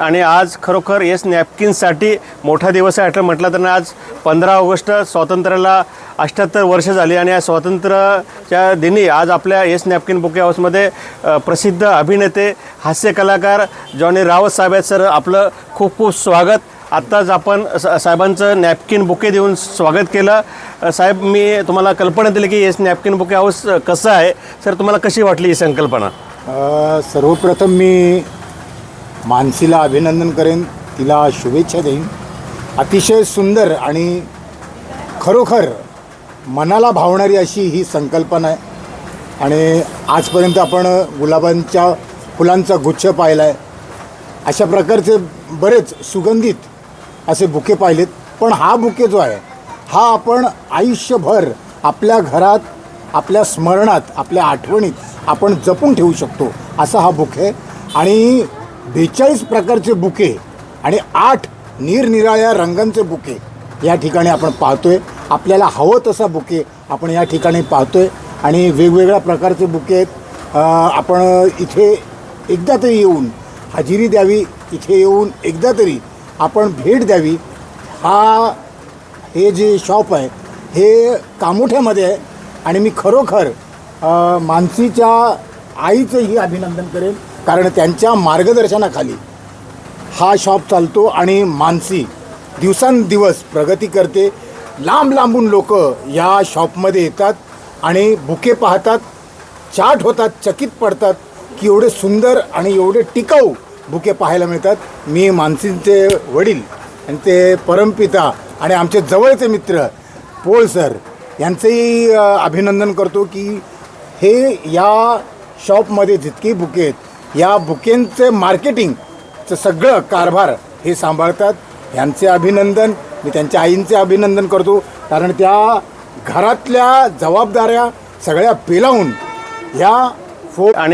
आणि आज खरोखर येस नॅपकिनसाठी मोठा दिवस आहे असं म्हटलं तर आज पंधरा ऑगस्ट स्वातंत्र्याला अठ्ठ्याहत्तर वर्ष झाली आणि या स्वातंत्र्याच्या दिनी आज आपल्या येस नॅपकिन बुके हाऊसमध्ये प्रसिद्ध अभिनेते हास्य कलाकार जॉनी रावत साहेब आहेत सर. आपलं खूप खूप स्वागत. आत्ताच आपण स- साहेबांचं नॅपकिन बुके देऊन स्वागत केलं. साहेब मी तुम्हाला कल्पना दिली की येस नॅपकिन बुके हाऊस कसं आहे? सर तुम्हाला कशी वाटली ही संकल्पना? सर्वप्रथम मी मानसीला अभिनंदन करेन तिला शुभेच्छा देईन. अतिशय सुंदर आणि खरोखर मनाला भावणारी अशी ही संकल्पना आहे. आणि आजपर्यंत आपण गुलाबांच्या फुलांचा गुच्छ पाहिला आहे अशा प्रकारचे बरेच सुगंधित असे बुके पाहिलेत. पण हा बुके जो आहे हा आपण आयुष्यभर आपल्या घरात आपल्या स्मरणात आपल्या आठवणीत आपण जपून ठेवू शकतो असा हा बुके आणि बेचाळीस प्रकारचे बुके आणि आठ निरनिराळ्या रंगांचे बुके या ठिकाणी आपण पाहतोय. आपल्याला हवं तसा बुके आपण या ठिकाणी पाहतोय. आणि वेगवेगळ्या प्रकारचे बुके आहेत. आपण इथे एकदा तरी येऊन हजेरी द्यावी इथे येऊन एकदा तरी आपण भेट द्यावी. हा हे जे शॉप आहे हे कामोठ्यामध्ये आहे. आणि मी खरोखर मानसीच्या आईचंही अभिनंदन करेन. कारण त्यांच्या मार्गदर्शनाखाली हा शॉप चालतो आणि मानसी दिवसांदिवस प्रगती करते. लांब लांबून लोक या शॉपमध्ये येतात आणि बुके पाहतात चाट होतात चकित पडतात की एवढे सुंदर आणि एवढे टिकाऊ बुके पाहायला मिळतात. मी मानसींचे वडील आणि ते परमपिता आणि आमचे जवळचे मित्र पोळ सर यांचंही अभिनंदन करतो की हे या शॉपमध्ये जितकी बुके आहेत या बुकेंचे मार्केटिंगचं सगळं कारभार हे सांभाळतात. यांचे अभिनंदन मी त्यांच्या आईंचे अभिनंदन करतो. कारण त्या घरातल्या जबाबदाऱ्या सगळ्या पेलावून ह्या फो आणि